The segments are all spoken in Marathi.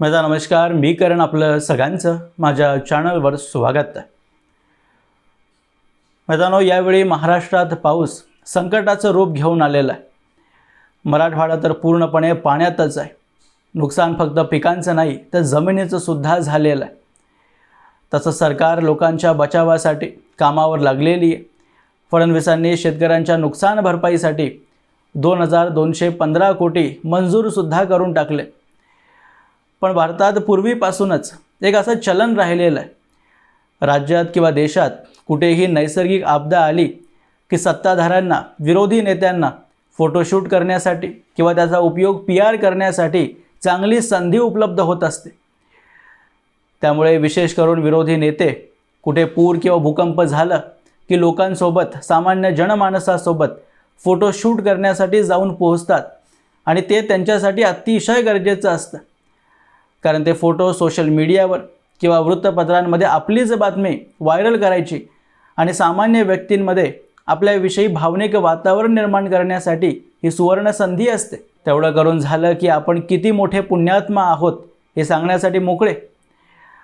माझा नमस्कार मी करण आपलं सगळ्यांचं माझ्या चॅनलवर स्वागत आहे. मित्रांनो यावेळी महाराष्ट्रात पाऊस संकटाचं रूप घेऊन आलेलं आहे. मराठवाडा तर पूर्णपणे पाण्यातच आहे. नुकसान फक्त पिकांचं नाही तर जमिनीचं सुद्धा झालेलं आहे. तसं सरकार लोकांच्या बचावासाठी कामावर लागलेली आहे. फडणवीसांनी शेतकऱ्यांच्या नुकसान भरपाईसाठी दोन हजार दोनशे पंधरा कोटी मंजूरसुद्धा करून टाकले. पण भारतात पूर्वीपासूनच एक असं चलन राहिलेलं आहे. राज्यात किंवा देशात कुठेही नैसर्गिक आपदा आली की सत्ताधाऱ्यांना विरोधी नेत्यांना फोटोशूट करण्यासाठी किंवा त्याचा उपयोग पी आर करण्यासाठी चांगली संधी उपलब्ध होत असते. त्यामुळे विशेष करून विरोधी नेते कुठे पूर किंवा भूकंप झालं की लोकांसोबत सामान्य जनमानसासोबत फोटोशूट करण्यासाठी जाऊन पोहोचतात आणि ते त्यांच्यासाठी अतिशय गरजेचं असतं. कारण ते फोटो सोशल मीडियावर किंवा वृत्तपत्रांमध्ये आपलीच बातमी व्हायरल करायची आणि सामान्य व्यक्तींमध्ये आपल्याविषयी भावनिक वातावरण निर्माण करण्यासाठी ही सुवर्ण संधी असते. तेवढं करून झालं की आपण किती मोठे पुण्यात्मा आहोत हे सांगण्यासाठी मोकळे.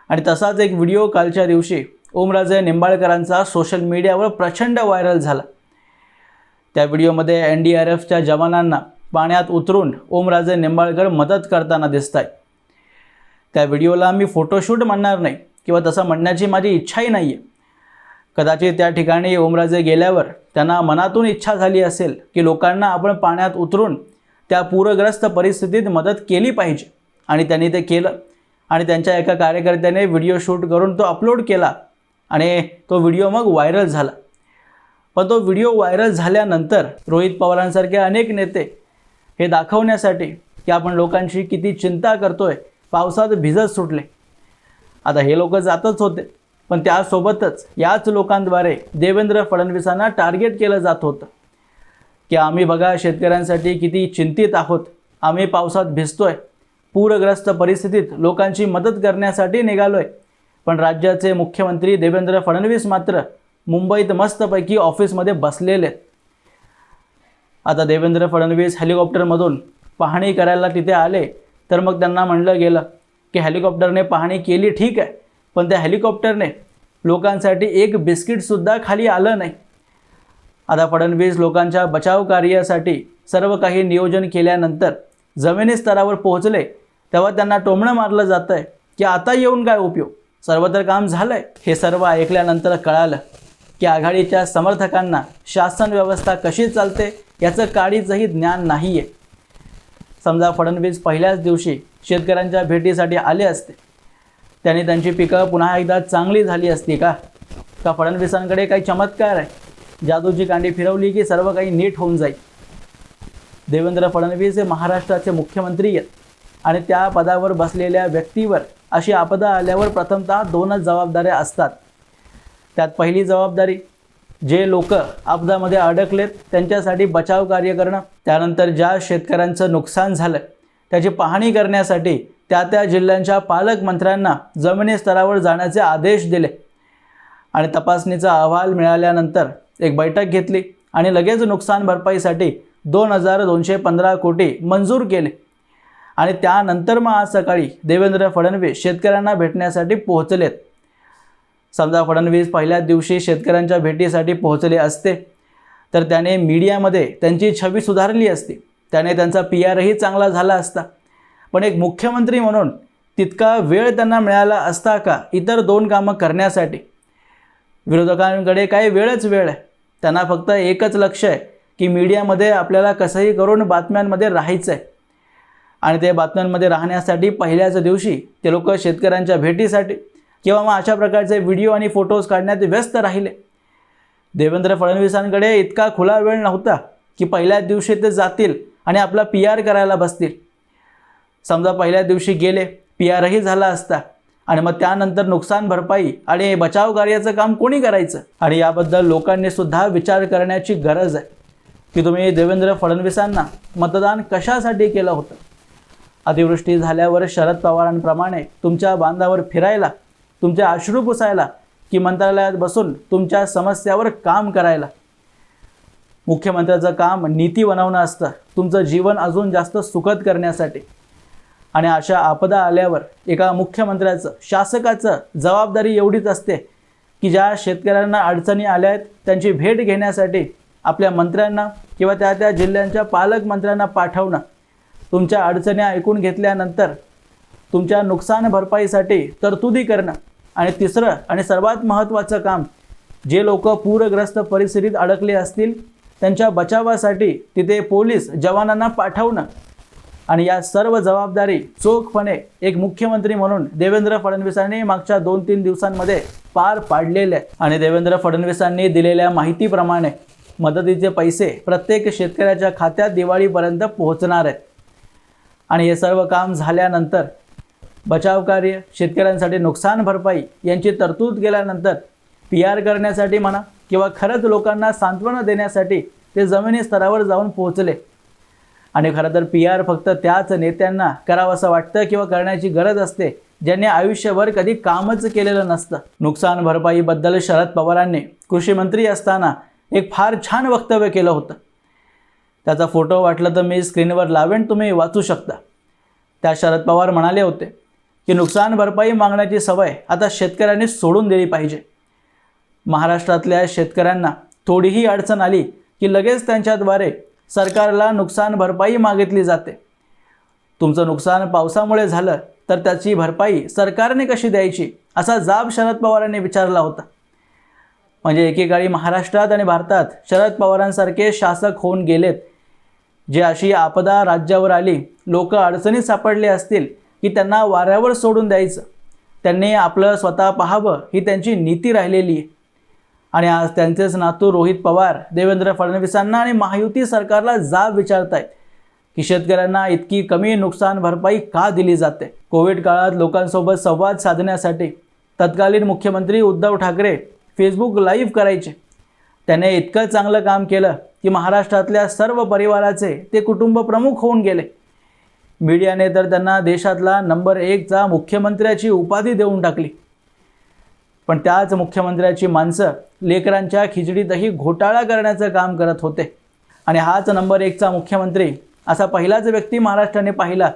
आणि तसाच एक व्हिडिओ कालच्या दिवशी ओमराजे निंबाळकरांचा सोशल मीडियावर प्रचंड व्हायरल झाला. त्या व्हिडिओमध्ये एन डी आर एफच्या जवानांना पाण्यात उतरून ओमराजे निंबाळकर मदत करताना दिसत आहेत त्या व्हिडिओला मी फोटोशूट म्हणणार नाही किंवा तसं म्हणण्याची माझी इच्छाही नाही आहे कदाचित त्या ठिकाणी ओमराजे गेल्यावर त्यांना मनातून इच्छा झाली असेल की लोकांना आपण पाण्यात उतरून त्या पूरग्रस्त परिस्थितीत मदत केली पाहिजे. आणि त्यांनी ते केलं. आणि त्यांच्या एका कार्यकर्त्याने व्हिडिओ शूट करून तो अपलोड केला आणि तो व्हिडिओ मग व्हायरल झाला. पण तो व्हिडिओ व्हायरल झाल्यानंतर रोहित पवारांसारखे अनेक नेते हे दाखवण्यासाठी की आपण लोकांची किती चिंता करतोय पावसात भिजत सुटले. आता हे लोक जातच होते पण त्यासोबतच याच लोकांद्वारे देवेंद्र फडणवीसांना टार्गेट केलं जात होतं. की आम्ही बघा शेतकऱ्यांसाठी किती चिंतित आहोत. आम्ही पावसात भिजतोय. पूरग्रस्त परिस्थितीत लोकांची मदत करण्यासाठी निघालोय. पण राज्याचे मुख्यमंत्री देवेंद्र फडणवीस मात्र मुंबईत मस्तपैकी ऑफिसमध्ये बसलेले. आहेत आता देवेंद्र फडणवीस हेलिकॉप्टरमधून पाहणी करायला तिथे आले. तर मग त्यांना म्हणलं गेलं की हेलिकॉप्टरने पाहणी केली ठीक आहे पण त्या हेलिकॉप्टरने लोकांसाठी एक बिस्किटसुद्धा खाली आलं नाही. आता फडणवीस लोकांच्या बचाव कार्यासाठी सर्व काही नियोजन केल्यानंतर जमिनी स्तरावर पोहोचले तेव्हा त्यांना टोमणं मारलं जातं आहे की आता येऊन काय उपयोग? सर्वत्र काम झालं आहे हे सर्व ऐकल्यानंतर कळालं की आघाडीच्या समर्थकांना शासन व्यवस्था कशी चालते याचं काडीचंही ज्ञान नाही आहे समजा फडणवीस पहिल्याच दिवशी शेतकऱ्यांच्या भेटीसाठी आले असते. त्याने त्यांची पिकं पुन्हा एकदा चांगली झाली असती का? का फडणवीसांकडे काही चमत्कार आहे? जादूची कांडी फिरवली की सर्व काही नीट होऊन जाईल? देवेंद्र फडणवीस हे महाराष्ट्राचे मुख्यमंत्री आहेत आणि त्या पदावर बसलेल्या व्यक्तीवर अशी आपदा आल्यावर प्रथमतः दोनच जबाबदाऱ्या असतात. त्यात पहिली जबाबदारी जे लोक आपदामध्ये अडकलेत त्यांच्यासाठी बचाव कार्य करणं त्यानंतर ज्या शेतकऱ्यांचं नुकसान झालं त्याची पाहणी करण्यासाठी त्या त्या जिल्ह्यांच्या पालकमंत्र्यांना जमिनी स्तरावर जाण्याचे आदेश दिले. आणि तपासणीचा अहवाल मिळाल्यानंतर एक बैठक घेतली आणि लगेच नुकसान भरपाईसाठी दोन हजार दोनशे पंधरा कोटी मंजूर केले. आणि त्यानंतर मग आज सकाळी देवेंद्र फडणवीस शेतकऱ्यांना भेटण्यासाठी पोहोचलेत. समजा फडणवीस पहिल्याच दिवशी शेतकऱ्यांच्या भेटीसाठी पोहोचले असते तर त्याने मीडियामध्ये त्यांची छबी सुधारली असती. त्याने त्यांचा पी आरही चांगला झाला असता. पण एक मुख्यमंत्री म्हणून तितका वेळ त्यांना मिळाला असता का? इतर दोन कामं करण्यासाठी. विरोधकांकडे काही वेळच वेळ आहे. त्यांना फक्त एकच लक्ष आहे की मीडियामध्ये आपल्याला कसंही करून बातम्यांमध्ये राहायचं आहे आणि ते बातम्यांमध्ये राहण्यासाठी पहिल्याच दिवशी ते लोक शेतकऱ्यांच्या भेटीसाठी किंवा मग अशा प्रकारचे व्हिडिओ आणि फोटोज काढण्यात व्यस्त राहिले. देवेंद्र फडणवीसांकडे इतका खुला वेळ नव्हता की पहिल्याच दिवशी ते जातील आणि आपला पी आर करायला बसतील. समजा पहिल्या दिवशी गेले पी आरही झाला असता आणि मग त्यानंतर नुकसान भरपाई आणि बचाव कार्याचं काम कोणी करायचं? आणि याबद्दल लोकांनी सुद्धा विचार करण्याची गरज आहे की तुम्ही देवेंद्र फडणवीसांना मतदान कशासाठी केलं होतं? अतिवृष्टी झाल्यावर शरद पवारांप्रमाणे तुमच्या बांधावर फिरायला तुमचे अश्रू पुसायला की मंत्रालयात बसून तुमच्या समस्यावर काम करायला. मुख्यमंत्र्याचं काम नीती बनवणं असतं. तुमचं जीवन अजून जास्त सुखद करण्यासाठी. आणि अशा आपदा आल्यावर एका मुख्यमंत्र्याचं शासकाचं जबाबदारी एवढीच असते की ज्या शेतकऱ्यांना अडचणी आल्या आहेत त्यांची भेट घेण्यासाठी आपल्या मंत्र्यांना किंवा त्या त्या जिल्ह्यांच्या पालकमंत्र्यांना पाठवणं. तुमच्या अडचणी ऐकून घेतल्यानंतर तुमच्या नुकसान भरपाईसाठी तरतुदी करणं आणि तिसरं आणि सर्वात महत्त्वाचं काम जे लोक पूरग्रस्त परिस्थितीत अडकले असतील त्यांच्या बचावासाठी तिथे पोलीस जवानांना पाठवणं. आणि या सर्व जबाबदारी चोखपणे एक मुख्यमंत्री म्हणून देवेंद्र फडणवीसांनी मागच्या दोन तीन दिवसांमध्ये पार पाडलेले आहे. आणि देवेंद्र फडणवीसांनी दिलेल्या माहितीप्रमाणे मदतीचे पैसे प्रत्येक शेतकऱ्याच्या खात्यात दिवाळीपर्यंत पोहोचणार आहेत. आणि हे सर्व काम झाल्यानंतर बचाव कार्य शेतकऱ्यांसाठी नुकसान भरपाई यांची तरतूद केल्यानंतर पी आर करण्यासाठी म्हणा किंवा खरंच लोकांना सांत्वना देण्यासाठी ते जमिनी स्तरावर जाऊन पोहोचले. आणि खरं तर पी आर फक्त त्याच नेत्यांना करावंसं वाटतं किंवा करण्याची गरज असते ज्यांनी आयुष्यभर कधी कामच केलेलं नसतं. नुकसान भरपाईबद्दल शरद पवारांनी कृषी मंत्री असताना एक फार छान वक्तव्य केलं होतं. त्याचा फोटो वाटलं तर मी स्क्रीनवर लावेन तुम्ही वाचू शकता. त्या शरद पवार म्हणाले होते की नुकसान भरपाई मागण्याची सवय आता शेतकऱ्यांनी सोडून दिली पाहिजे. महाराष्ट्रातल्या शेतकऱ्यांना थोडीही अडचण आली की लगेच त्यांच्याद्वारे सरकारला नुकसान भरपाई मागितली जाते. तुमचं नुकसान पावसामुळे झालं तर त्याची भरपाई सरकारने कशी द्यायची असा जाब शरद पवारांनी विचारला होता. म्हणजे एकेकाळी महाराष्ट्रात आणि भारतात शरद पवारांसारखे शासक होऊन गेलेत. जे अशी आपदा राज्यावर आली लोक अडचणीत सापडले असतील की त्यांना वाऱ्यावर सोडून द्यायचं. त्यांनी आपलं स्वतः पाहावं ही त्यांची नीती राहिलेली आहे. आणि आज त्यांचेच नातू रोहित पवार देवेंद्र फडणवीसांना आणि महायुती सरकारला जाब विचारतायत की शेतकऱ्यांना इतकी कमी नुकसान भरपाई का दिली जाते? कोविड काळात लोकांसोबत संवाद साधण्यासाठी तत्कालीन मुख्यमंत्री उद्धव ठाकरे फेसबुक लाईव्ह करायचे. त्याने इतकं चांगलं काम केलं की महाराष्ट्रातल्या सर्व परिवाराचे ते कुटुंब प्रमुख होऊन गेले. मीडियाने तर त्यांना देशातला नंबर एकचा मुख्यमंत्र्याची उपाधी देऊन टाकली. पण त्याच मुख्यमंत्र्याची माणसं लेकरांच्या खिचडीतही घोटाळा करण्याचं काम करत होते. आणि हाच नंबर एकचा मुख्यमंत्री असा पहिलाच व्यक्ती महाराष्ट्राने पाहिला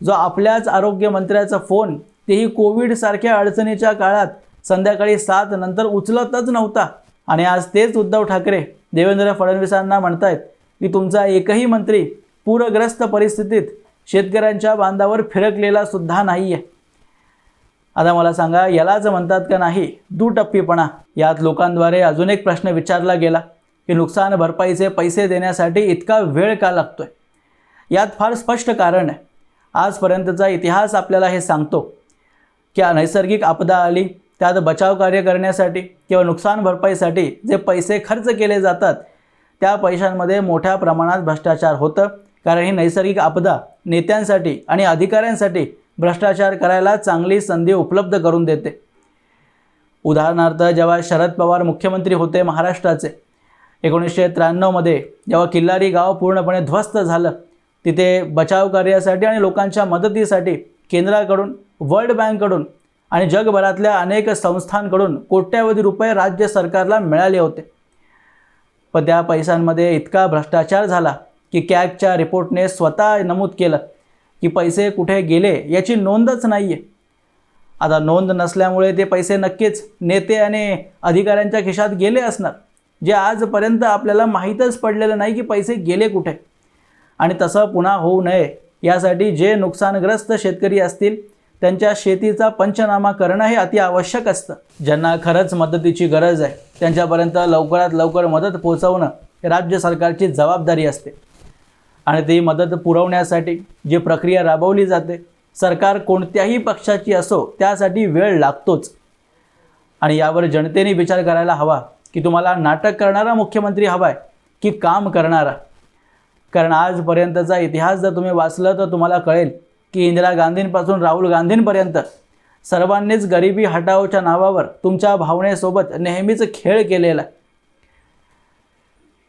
जो आपल्याच आरोग्यमंत्र्याचा फोन तेही कोविडसारख्या अडचणीच्या काळात संध्याकाळी सात नंतर उचलतच नव्हता. आणि आज तेच उद्धव ठाकरे देवेंद्र फडणवीसांना म्हणतायत की तुमचा एकही मंत्री पूरग्रस्त परिस्थितीत शेतकऱ्यांच्या बांधावर फिरकलेला सुद्धा नाही आहे आता मला सांगा यालाच म्हणतात का नाही दुटप्पीपणा? यात लोकांद्वारे अजून एक प्रश्न विचारला गेला की नुकसान भरपाईचे पैसे देण्यासाठी इतका वेळ का लागतोय? यात फार स्पष्ट कारण आहे. आजपर्यंतचा इतिहास आपल्याला हे सांगतो की नैसर्गिक आपदा आली त्यात बचाव कार्य करण्यासाठी किंवा नुकसान भरपाईसाठी जे पैसे खर्च केले जातात त्या पैशांमध्ये मोठ्या प्रमाणात भ्रष्टाचार होतं. कारण ही नैसर्गिक आपदा नेत्यांसाठी आणि अधिकाऱ्यांसाठी भ्रष्टाचार करायला चांगली संधी उपलब्ध करून देते. उदाहरणार्थ जेव्हा शरद पवार मुख्यमंत्री होते महाराष्ट्राचे एकोणीसशे त्र्याण्णवमध्ये जेव्हा किल्लारी गाव पूर्णपणे ध्वस्त झालं तिथे बचाव कार्यासाठी आणि लोकांच्या मदतीसाठी केंद्राकडून वर्ल्ड बँककडून आणि जगभरातल्या अनेक संस्थांकडून कोट्यावधी रुपये राज्य सरकारला मिळाले होते. पण त्या पैशांमध्ये इतका भ्रष्टाचार झाला की कॅगच्या रिपोर्टने स्वतः नमूद केलं की पैसे कुठे गेले याची नोंदच नाही आहे आता नोंद नसल्यामुळे ते पैसे नक्कीच नेते आणि अधिकाऱ्यांच्या खिशात गेले असणार. जे आजपर्यंत आपल्याला माहीतच पडलेलं नाही की पैसे गेले कुठे. आणि तसं पुन्हा होऊ नये. यासाठी जे नुकसानग्रस्त शेतकरी असतील त्यांच्या शेतीचा पंचनामा करणं हे अति आवश्यक असतं. ज्यांना खरंच मदतीची गरज आहे त्यांच्यापर्यंत लवकरात लवकर मदत पोहोचवणं राज्य सरकारची जबाबदारी असते. आणि ती मदत पुरवण्यासाठी जी प्रक्रिया राबवली जाते सरकार कोणत्याही पक्षाची असो त्यासाठी वेळ लागतोच. आणि यावर जनतेने विचार करायला हवा की तुम्हाला नाटक करणारा मुख्यमंत्री हवा आहे की काम करणारा? कारण आजपर्यंतचा इतिहास जर तुम्ही वाचलं तर तुम्हाला कळेल की इंदिरा गांधींपासून राहुल गांधींपर्यंत सर्वांनीच गरिबी हटाओच्या नावावर तुमच्या भावनेसोबत नेहमीच खेळ केलेला आहे.